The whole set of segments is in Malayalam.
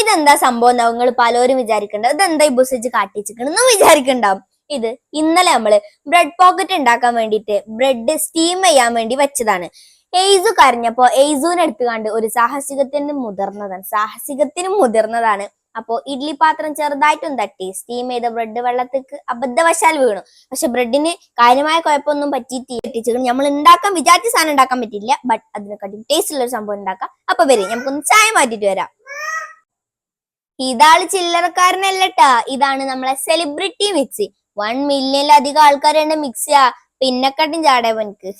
ഇതെന്താ സംഭവം നിങ്ങൾ പലരും വിചാരിക്കണ്ട. ഇതെന്താ ഈ ബുസേജ് കാട്ടിച്ചിക്കണെന്ന് വിചാരിക്കണ്ടാവും. ഇത് ഇന്നലെ നമ്മൾ ബ്രെഡ് പോക്കറ്റ് ഉണ്ടാക്കാൻ വേണ്ടിയിട്ട് ബ്രെഡ് സ്റ്റീം ചെയ്യാൻ വേണ്ടി വെച്ചതാണ്. എയ്സു കരഞ്ഞപ്പോ എയ്സുവിനെ എടുത്തുകാണ്ട് ഒരു സാഹസികത്തിന് മുതിർന്നതാണ്. സാഹസികത്തിന് മുതിർന്നതാണ്. അപ്പോ ഇഡ്ലി പാത്രം ചെറുതായിട്ടും തട്ടി. സ്റ്റീം ചെയ്ത ബ്രെഡ് വെള്ളത്തേക്ക് അബദ്ധവശാൽ വീണു. പക്ഷെ ബ്രെഡിന് കാര്യമായ കുഴപ്പമൊന്നും പറ്റിയിട്ട് നമ്മൾ ഉണ്ടാക്കാൻ വിചാരിച്ച സാധനം ഉണ്ടാക്കാൻ പറ്റില്ല ബട്ട് അതിനെക്കാട്ടി ടേസ്റ്റ് ഉള്ള ഒരു സംഭവം ഉണ്ടാക്കാം. അപ്പൊ വരും നമുക്കൊന്ന് ചായ മാറ്റിട്ട് വരാം. ഇതാൾ ചില്ലറക്കാരനല്ലട്ടാ. ഇതാണ് നമ്മളെ സെലിബ്രിറ്റി മിക്സി. വൺ മില്യണിലധികം ആൾക്കാരുണ്ട് മിക്സിയാ. കട്ടും ചാടേ എനിക്ക്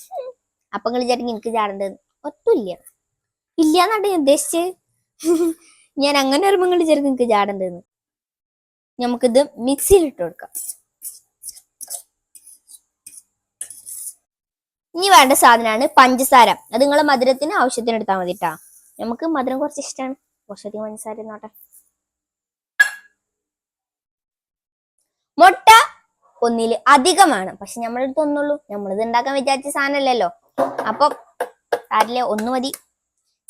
അപ്പൊ നിങ്ങൾ വിചാരിക്കും എനിക്ക് ചാടേണ്ടത് ഒട്ടുമില്ല. ഇല്ല എന്നാട്ടെ ഞാൻ ഉദ്ദേശിച്ച്. ഞാൻ അങ്ങനെ ഒരു നിങ്ങൾ വിചാരിക്കും എനിക്ക് ചാടേണ്ടതെന്ന് നമുക്കിത് മിക്സിയിൽ ഇട്ട് കൊടുക്കാം. ഇനി വേണ്ട സാധനമാണ് പഞ്ചസാര. അത് നിങ്ങളെ മധുരത്തിന് ആവശ്യത്തിന് എടുത്താൽ മതി കേട്ടോ നമുക്ക് മധുരം കുറച്ച് ഇഷ്ടമാണ് കുറച്ചധികം പഞ്ചസാര നോട്ടെ മുട്ട ഒന്നിൽ അധികമാണ്. പക്ഷെ നമ്മളെടുത്ത് ഒന്നുള്ളൂ. നമ്മളിത് ഉണ്ടാക്കാൻ വിചാരിച്ച സാധനമല്ലല്ലോ അപ്പൊ അതിലെ ഒന്ന് മതി.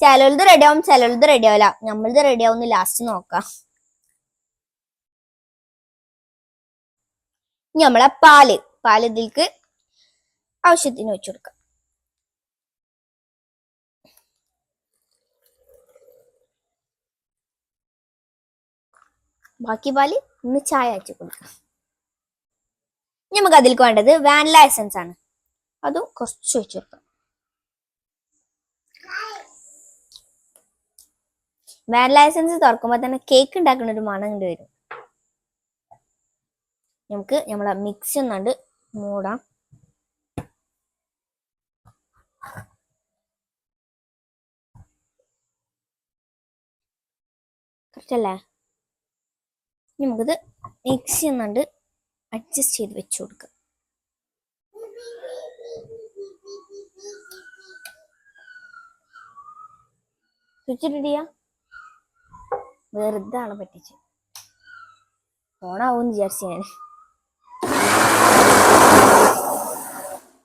ചിലത് റെഡി ആവും ചിലത് റെഡി ആവില്ല. നമ്മളിത് റെഡി ആവുന്ന ലാസ്റ്റ് നോക്കാം. നമ്മളെ പാൽ. പാൽ ഇതിൽക്ക് ആവശ്യത്തിന് വെച്ചു കൊടുക്കാം. ബാക്കി പാൽ ഇന്ന് ചായ അച്ചു കൊടുക്കാം. നമുക്ക് അതിലേക്ക് വേണ്ടത് വാനില എസൻസ് ആണ്. അതും കുറച്ച് വെച്ച് കൊടുക്കാം വാനില എസൻസ് തുറക്കുമ്പോൾ തന്നെ കേക്ക് ഉണ്ടാക്കുന്ന ഒരു മണം കണ്ടു വരും. നമുക്ക് നമ്മളെ മിക്സി ഒന്നാണ്ട് മൂടാം. കറക്റ്റ് അല്ലേ? ഇനി നമുക്കിത് മിക്സി ഒന്നാണ്ട് അഡ്ജസ്റ്റ് ചെയ്ത് വെച്ചു കൊടുക്കുക സ്വിച്ച് ഇട്ടിട്ടിയാ വെറുതെ ആളെ പറ്റിച്ച്. ഓണാവും വിചാരിച്ചു ഞാൻ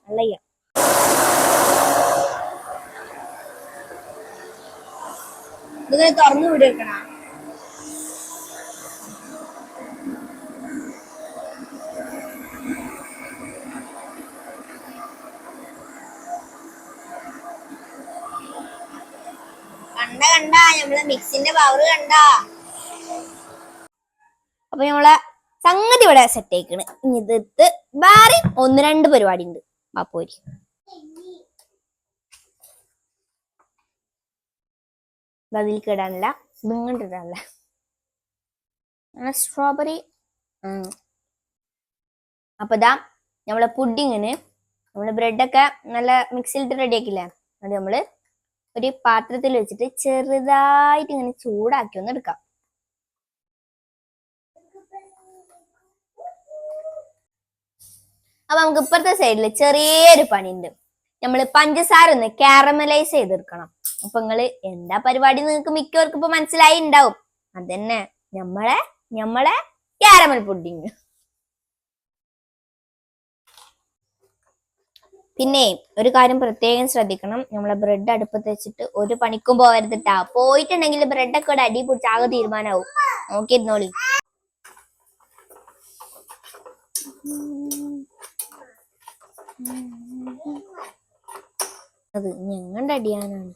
അല്ലയ്യ. ഇതിങ്ങനെ തുറന്നു വിടെടുക്കണ നമ്മളെ മിക്സിന്റെ പവർ കണ്ട? അപ്പൊ നമ്മളെ സംഗതി ഇവിടെ സെറ്റ് ആയിക്കണ്. ഇനി ഇതെടുത്ത് വേറെ ഒന്ന് രണ്ട് പരിപാടി ഉണ്ട്. അപ്പോരി അതിലേക്ക് ഇടാനില്ല. ഇതിങ്ങോട്ട് ഇടാനില്ല സ്ട്രോബെറി അപ്പൊ ഇതാ നമ്മളെ പുഡിങ്ങിന് നമ്മൾ ബ്രെഡൊക്കെ നല്ല മിക്സിയിലിട്ട് റെഡി ആക്കില്ലേ അത് നമ്മൾ ഒരു പാത്രത്തിൽ വെച്ചിട്ട് ചെറുതായിട്ട് ഇങ്ങനെ ചൂടാക്കി ഒന്ന് എടുക്കാം. അപ്പൊ നമുക്ക് ഇപ്പുറത്തെ സൈഡിൽ ചെറിയൊരു പണി ഉണ്ട് നമ്മൾ പഞ്ചസാര ഒന്ന് കാരമലൈസ് ചെയ്തെടുക്കണം. അപ്പൊ നിങ്ങൾ എന്താ പരിപാടി നിങ്ങൾക്ക് മിക്കവർക്കും ഇപ്പൊ മനസ്സിലായി ഉണ്ടാവും. അതന്നെ നമ്മളെ നമ്മളെ കാരമൽ പുഡിങ് പിന്നെ ഒരു കാര്യം പ്രത്യേകം ശ്രദ്ധിക്കണം. നമ്മളെ ബ്രെഡ് അടുപ്പത്ത് വെച്ചിട്ട് ഒരു പണിക്കും പോകരുതിട്ടാ പോയിട്ടുണ്ടെങ്കിൽ ബ്രെഡൊക്കെ ഇവിടെ അടി പിടിച്ച് ആകെ തീരുമാനമാവും നോക്കിയിരുന്നോളി. അത് ഞങ്ങളുടെ അടിയാനാണ്.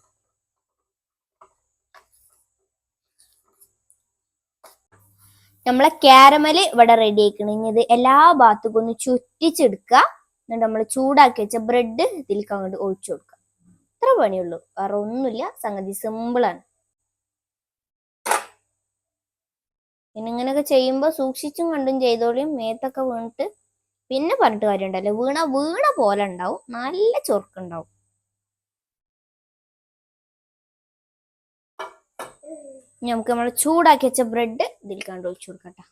നമ്മളെ ക്യാരമൽ ഇവിടെ റെഡി ആക്കണം ഇനി ഇത് എല്ലാ ഭാഗത്തേക്കും ഒന്ന് ചുറ്റിച്ചെടുക്കുക എന്നിട്ട് നമ്മൾ ചൂടാക്കി വെച്ച ബ്രെഡ് ഇതിലേക്ക് അങ്ങോട്ട് ഒഴിച്ചു കൊടുക്കുക. ഇത്ര പണിയുള്ളൂ. വേറെ ഒന്നുമില്ല. സംഗതി സിമ്പിൾ ആണ്. പിന്നെ ഇങ്ങനെയൊക്കെ ചെയ്യുമ്പോൾ സൂക്ഷിച്ചും കണ്ടും ചെയ്തോളിയും മേത്തൊക്കെ വീണിട്ട് പിന്നെ പറഞ്ഞിട്ട് കാര്യമുണ്ടല്ലോ വീണ വീണ പോലെ ഉണ്ടാവും. നല്ല ചൊറുക്കുണ്ടാവും നമുക്ക് നമ്മൾ ചൂടാക്കി വെച്ച ബ്രെഡ് ഇതിൽ കണ്ടു ഒഴിച്ചു കൊടുക്കട്ടെ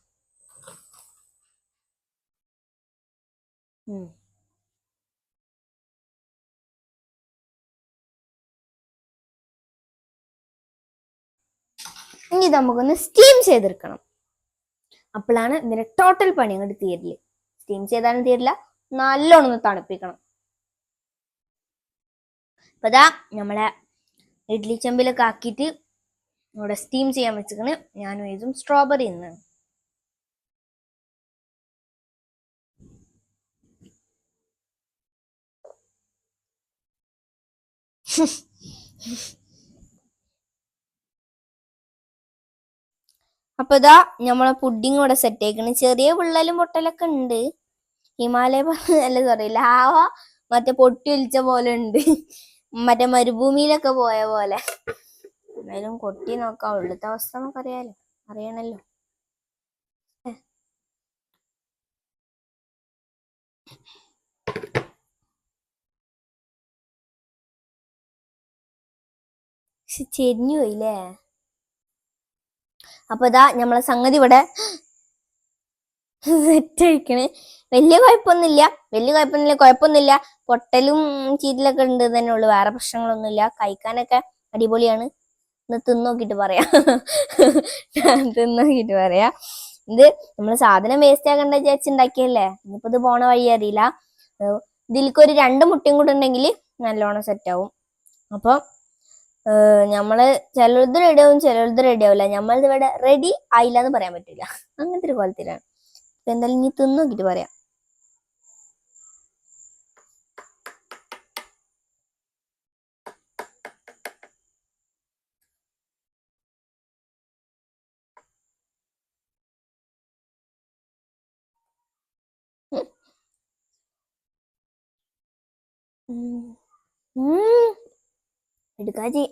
ഇനി നമുക്കൊന്ന് സ്റ്റീം ചെയ്തെടുക്കണം. അപ്പോഴാണ് ഇതിന്റെ ടോട്ടൽ പണി അങ്ങോട്ട് തീരില്ല സ്റ്റീം ചെയ്താലും തീരില്ല നല്ലോണം ഒന്ന് തണുപ്പിക്കണം. അപ്പൊ ഇതാ നമ്മളെ ഇഡ്ലി ചെമ്പിലൊക്കെ ആക്കിയിട്ട് ഇവിടെ സ്റ്റീം ചെയ്യാൻ വെച്ചിരിക്കണ്. ഞാനും ഇതും സ്ട്രോബെറി ഇന്ന് അപ്പൊ ഇതാ നമ്മളെ പുഡിങ് ഇവിടെ സെറ്റ് ആയിക്കണ്. ചെറിയ വിള്ളലും പൊട്ടലൊക്കെ ഉണ്ട്. ഹിമാലയ അല്ല സോറി ലാവ മറ്റേ പൊട്ടി ഒലിച്ച പോലെ ഉണ്ട്. മറ്റേ മരുഭൂമിയിലൊക്കെ പോയ പോലെ. എന്തായാലും കൊട്ടി നോക്കാം. ഉള്ളത്തെ അവസ്ഥ നമുക്കറിയാലോ. അറിയണല്ലോ. ചെരിഞ്ഞു പോയില്ലേ? അപ്പൊ ഇതാ നമ്മളെ സംഗതി ഇവിടെ സെറ്റ് അയക്കണ് വലിയ കുഴപ്പമൊന്നുമില്ല വലിയ കുഴപ്പമൊന്നുമില്ല കുഴപ്പമൊന്നുമില്ല പൊട്ടലും ചീറ്റിലൊക്കെ ഉണ്ട് തന്നെ ഉള്ളു. വേറെ പ്രശ്നങ്ങളൊന്നുമില്ല. കഴിക്കാനൊക്കെ അടിപൊളിയാണ്. ഒന്ന് തിന്നോക്കിട്ട് പറയാം. തിന്നോക്കിട്ട് പറയാ. ഇത് നമ്മൾ സാധനം വേസ്റ്റ് ആക്കണ്ട വിചാരിച്ച് ഉണ്ടാക്കിയല്ലേ ഇനിയിപ്പോ ഇത് പോണ വഴി അറിയില്ല. ഇതിലേക്ക് ഇതിൽക്കൊരു രണ്ട് മുട്ടയും കൂടെ ഉണ്ടെങ്കിൽ നല്ലോണം സെറ്റ് ആവും. അപ്പൊ നമ്മൾ ചിലത് റെഡി ആവും ചിലത് റെഡി ആവില്ല നമ്മളിത് ഇവിടെ റെഡി ആയില്ല എന്ന് പറയാൻ പറ്റില്ല അങ്ങനത്തെ ഒരു കോലത്തിലാണ്. അപ്പൊ എന്തായാലും ഇനി തിന്നോക്കിട്ട് പറയാം. ഉം. ഉം. എടുക്കാച്ചി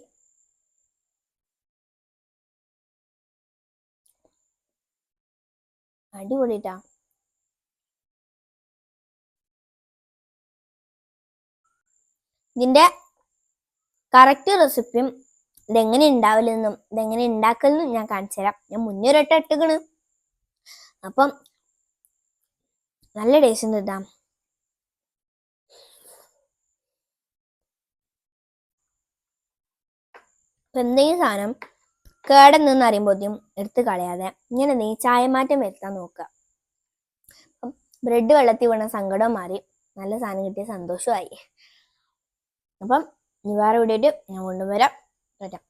അടിപൊളിട്ടാ ഇതിന്റെ കറക്റ്റ് റെസിപ്പിയും ഇതെങ്ങനെ ഉണ്ടാവില്ലെന്നും ഇതെങ്ങനെ ഉണ്ടാക്കലെന്നും ഞാൻ കാണിച്ചു തരാം. ഞാൻ മുന്നേ ഒരട്ട ഇട്ടുകണ് അപ്പം നല്ല ടേസ്റ്റ് ഉണ്ട് കേട്ടാ ഇപ്പൊ എന്തെങ്കിലും സാധനം? കേടെന്ന് അറിയുമ്പോഴത്തേക്കും എടുത്ത് കളയാതെ ഇങ്ങനെ നീ ചായമാറ്റം വരുത്താൻ നോക്കുക. അപ്പം ബ്രെഡ് വെള്ളത്തിൽ വീണ സങ്കടം മാറി. നല്ല സാധനം കിട്ടിയ സന്തോഷമായി. അപ്പം ഇനി വേറെ വീഡിയോ ഞാൻ കൊണ്ടുവരാം വരാം.